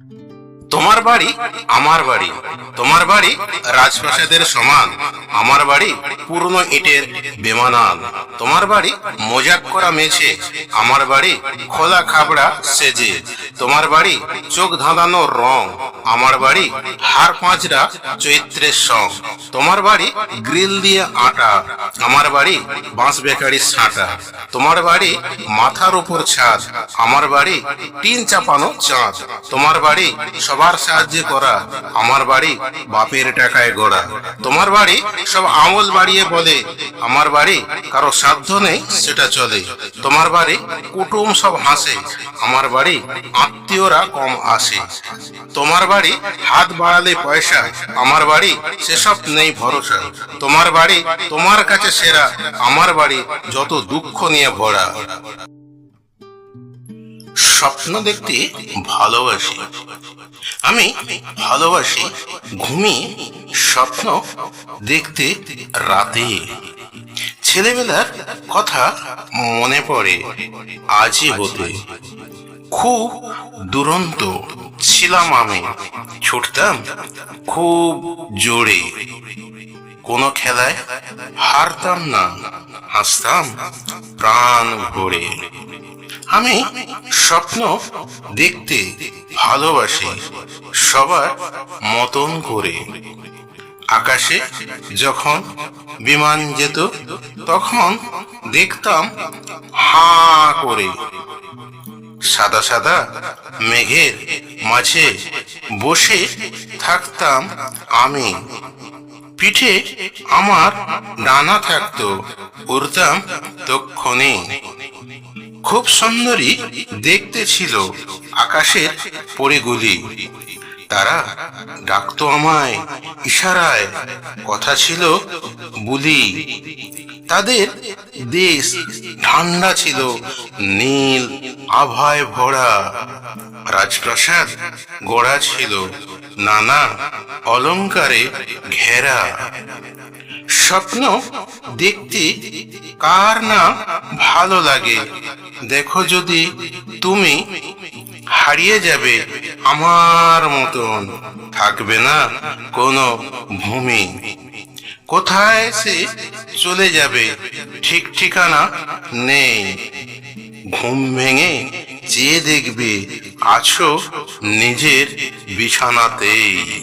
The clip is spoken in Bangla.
Música তোমার বাড়ি আমার বাড়ি। তোমার বাড়ি রাজপ্রাসাদের সমান। আমার বাড়ি পুরনো ইটের বেমানাল তোমার বাড়ি মজাক করা মেঝে। আমার বাড়ি খোলা খাবড়া সেজে। তোমার বাড়ি চোখ ধাঁধানো রং। আমার বাড়ি হার পাঁচরা চৈত্রের সং। তোমার বাড়ি গ্রিল দিয়ে আটা। আমার বাড়ি বাঁশ বেকারির ছাঁটা। তোমার বাড়ি মাথার উপর ছাদ। আমার বাড়ি টিন চাপানো চাঁদ। তোমার বাড়ি সবার সাহায্যে করা, আমার বাড়ি বাপের টাকায় গড়া। তোমার বাড়ি সব আমল বাড়িয়ে বলে, আমার বাড়ি কারও সাধ্য নেই, সেটা চলে। তোমার বাড়ি কুটুম সব হাসে, আমার বাড়ি আত্মীয়রা কম আসে। তোমার বাড়ি হাত বাড়ালে পয়সা, আমার বাড়ি সেসব নেই ভরসা। তোমার বাড়ি তোমার কাছে সেরা, আমার বাড়ি যত দুঃখ নিয়ে ভরা। স্বপ্ন দেখতে ভালোবাসি। আমি ভালোবাসি, ঘুমিয়ে স্বপ্ন দেখতে রাতে। ছেলেবেলার কথা মনে পড়ে আজই হতে খুব দুরন্ত ছিলাম আমি, ছুটতাম খুব জোরে। কোনো খেলায় হারতাম না, হাসতাম প্রাণ ভরে। আমি স্বপ্ন দেখতে ভালোবাসি সবার মতন করে। আকাশে যখন বিমান যেত, তখন দেখতাম হা করে। সাদা সাদা মেঘের মাঝে বসে থাকতাম আমি। পিঠে আমার ডানা থাকতো, উড়তাম তক্ষণে। খুব সুন্দরী দেখতে ছিল আকাশের পরিগুলি। তারা ডাকতো আমায়, ইশারায়, কথা ছিল, বুলি, তাদের দেশ ঠান্ডা ছিল, নীল আভায় ভরা, রাজপ্রাসাদ গড়া ছিল, নানা অলংকারে ঘেরা। স্বপ্ন দেখতে কার না ভালো লাগে? দেখো যদি তুমি হারিয়ে যাবে আমার মতন। থাকবে না কোনো ভূমি। কোথায় সে চলে যাবে? ঠিক ঠিকানা নেই। ঘুম ভেঙে চেয়ে দেখবে আছো নিজের বিছানাতেই।